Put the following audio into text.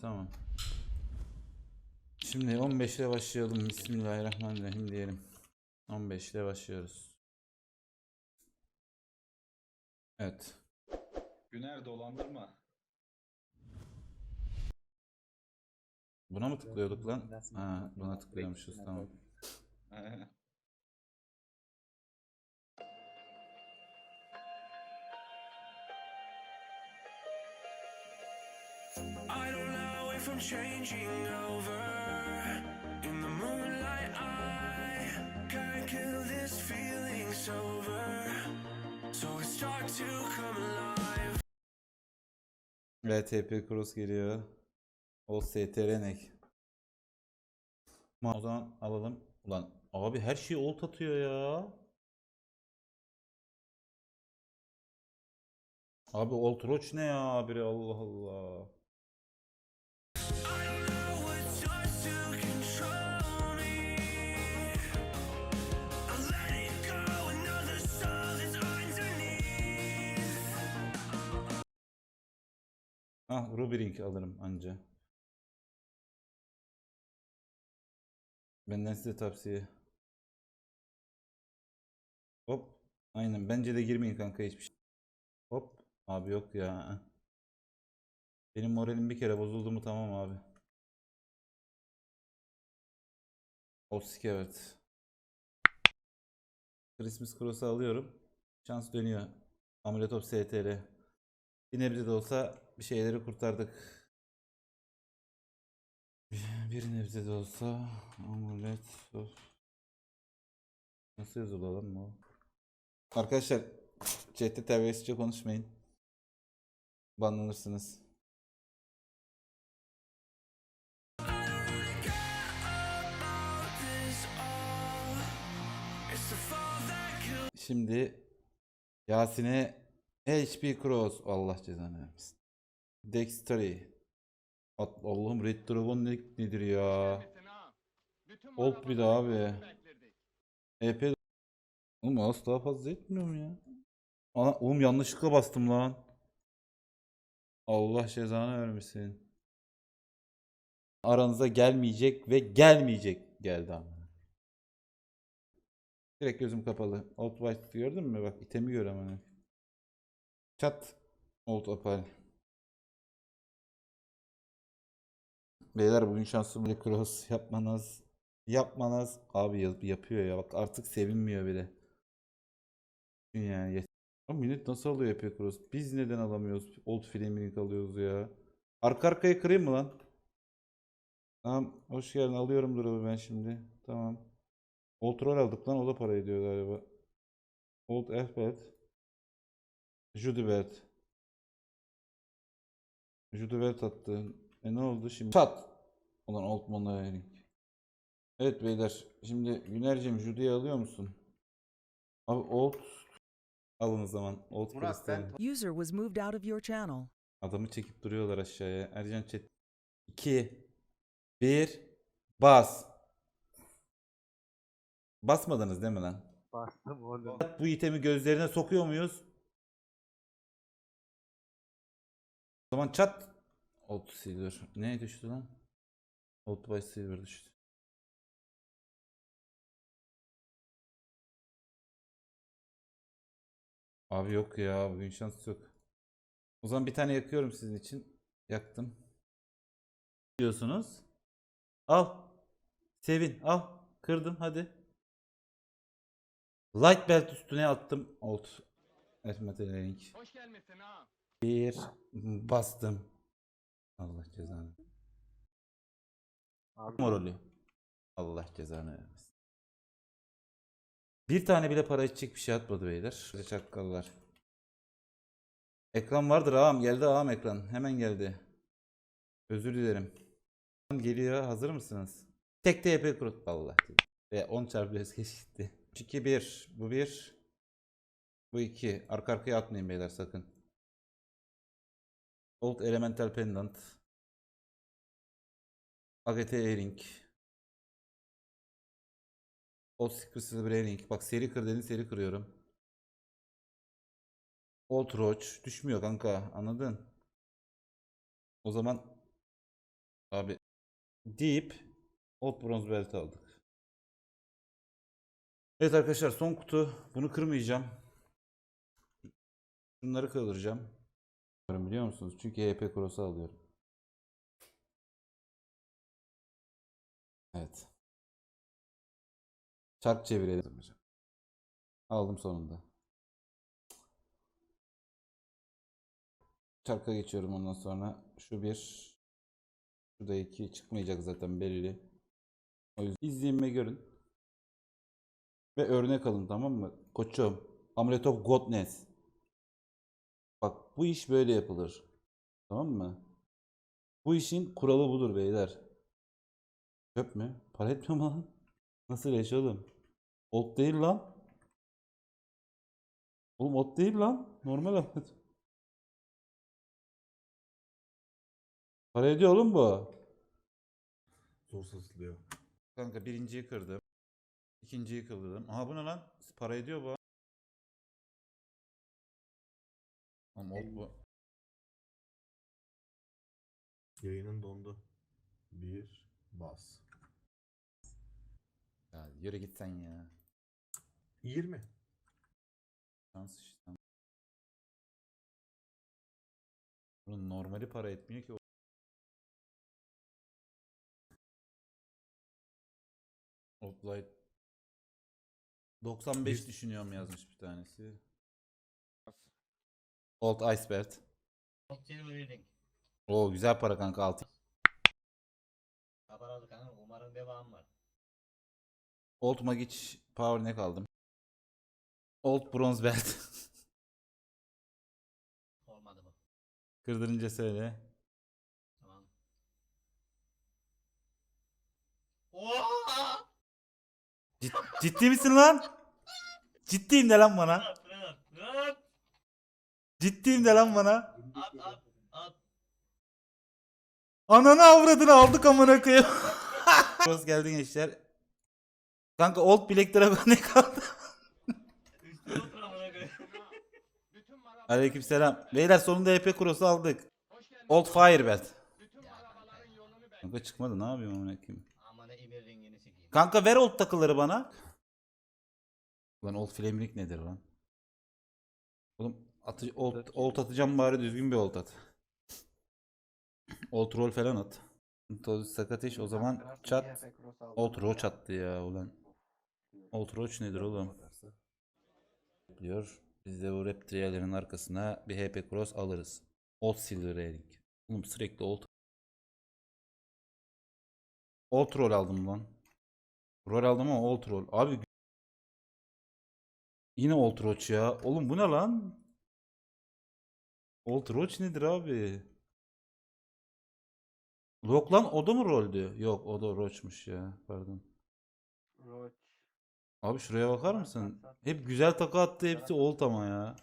tamam. Şimdi 15 ile başlayalım. Bismillahirrahmanirrahim diyelim. 15 ile başlıyoruz. Evet. Güner dolandırma. Buna mı tıklıyorduk lan? Ha, buna tıklıyormuşuz tamam. I'm changing over. In the moonlight, I can't kill this feeling sober. So I start to come alive. RTP Cross geliyor. O STRNek. O zaman alalım. Ulan abi her şeyi olt atıyor ya. Abi old ne ya abi Allah Allah. Ah Ruby Ring alırım anca. Benden size tavsiye. Hop. Aynen bence de girmeyin kanka hiçbir şey. Hop. Abi yok ya. Benim moralim bir kere bozuldu mu tamam abi. Osik evet. Christmas Cross'u alıyorum. Şans dönüyor. Amuletop STR. Bir nebze de olsa bir şeyleri kurtardık. Bir nebze de olsa amulet of. Nasıl yazılıyor lan bu? Arkadaşlar chat'te terbiyesizce konuşmayın. Banlanırsınız. Şimdi Yasin'e HP Cross Allah cezanı vermesin. Dexterity. At- Allah'ım Red Dragon ne- nedir ya? Old bir de abi. EP Oğlum mouse daha fazla etmiyor mu ya? Aa, oğlum yanlışlıkla bastım lan. Allah cezanı vermesin. Aranıza gelmeyecek ve gelmeyecek geldi ama. Direkt gözüm kapalı. Old White gördün mü? Bak itemi gör ama. Çat. Old Opal. Beyler bugün şansım bir cross yapmanız. Yapmanız. Abi yap- yapıyor ya. Bak artık sevinmiyor bile. Yani yet- Ama nasıl alıyor yapıyor cross? Biz neden alamıyoruz? Old Flaming alıyoruz ya. Arka arkaya kırayım mı lan? Tamam. Hoş geldin. Alıyorum drop'u ben şimdi. Tamam. Old Roll aldık lan. O da para ediyor galiba. Old Elfbert. Judibert. Judibert attı. E ne oldu şimdi? Çat! Ulan Old Monavering. Evet beyler. Şimdi Güner'cim Judy'yi alıyor musun? Abi Old alın o zaman. Old Murat, Crystal. User was moved out of your channel. Adamı çekip duruyorlar aşağıya. Ercan chat. 2 1 Bas. Basmadınız değil mi lan? Bastım oğlum. Bu itemi gözlerine sokuyor muyuz? O zaman çat. Old Silver. Ne düştü lan? Old by Silver düştü. Abi yok ya bugün şans yok. O zaman bir tane yakıyorum sizin için. Yaktım. Diyorsunuz. Al. Sevin al. Kırdım hadi. Light belt üstüne attım. Old. Ermetelink. Hoş gelmişsin ha. Bir bastım. Allah cezanı. Abi Morali. Allah cezanı vermesin. Bir tane bile para içecek bir şey atmadı beyler. Şöyle Çakkallar. Ekran vardır ağam. Geldi ağam ekran. Hemen geldi. Özür dilerim. Geliyor. Hazır mısınız? Tek TP kurut. Allah. Ve 10 çarpı geç gitti. 2 1. Bu 1. Bu 2. Arka arkaya atmayın beyler sakın. Old Elemental Pendant. AGT Airing. Old Secret Airing. Bak seri kır dedin seri kırıyorum. Old Roach. Düşmüyor kanka. Anladın? O zaman Abi deyip Old Bronze Belt aldık. Evet arkadaşlar son kutu. Bunu kırmayacağım. Bunları kaldıracağım. Biliyor musunuz? Çünkü HP Cross'u alıyorum. Evet. Çark çevirelim hocam. Aldım sonunda. Çarka geçiyorum ondan sonra. Şu bir. Şurada iki çıkmayacak zaten belli. O yüzden izleyin ve görün. Ve örnek alın tamam mı? Koçum. Amulet of Godness. Bak bu iş böyle yapılır. Tamam mı? Bu işin kuralı budur beyler. Çöp mü? Para etmiyor mu lan? Nasıl yaş oğlum? Old değil lan. Oğlum ot değil lan. Normal Ahmet. Para ediyor oğlum bu. Zor satılıyor. Kanka birinciyi kırdım. İkinciyi kırdım. Aha bu ne lan? Para ediyor bu. Ama old bu. Yayının dondu. Bir bas. Ya yürü git sen ya. 20. Şans işte. Bunun normali para etmiyor ki. Outlight 95 Bir- düşünüyorum yazmış bir tanesi. Old Iceberg. Silver Ring. Oo güzel para kanka altı. Kaparalı kanka umarım devamı var. Old Magic Power ne kaldım? Old Bronze Belt. Olmadı bu. Kırdırınca söyle. Tamam. Oha! Cid- ciddi misin lan? Ciddiyim de lan bana. Ciddiyim de lan bana. at, at, at. Ananı avradını aldık amına koyayım. Hoş geldin gençler. Kanka old bileklere ne kaldı? Üstüne otur amına koyayım. Aleykümselam. Beyler sonunda EP Cross'u aldık. Old Firebird. Kanka çıkmadı ne yapıyorum amına koyayım. Kanka ver old takıları bana. Lan old flame ring nedir lan? Atı, old, old atacağım bari düzgün bir old at. Old roll falan at. Toz sakat iş o zaman çat. Old roach attı ya ulan. Old roach nedir oğlum? Diyor. Biz de bu rap triyalerin arkasına bir HP cross alırız. Old silver ring. Oğlum sürekli old. Old roll aldım lan. Roll aldım ama old roll. Abi Yine Old Roach ya. Oğlum bu ne lan? Old Roach nedir abi? Yok lan o da mı roldü? Yok o da Roach'muş ya. Pardon. Abi şuraya bakar mısın? Hep güzel takı attı hepsi old ama ya.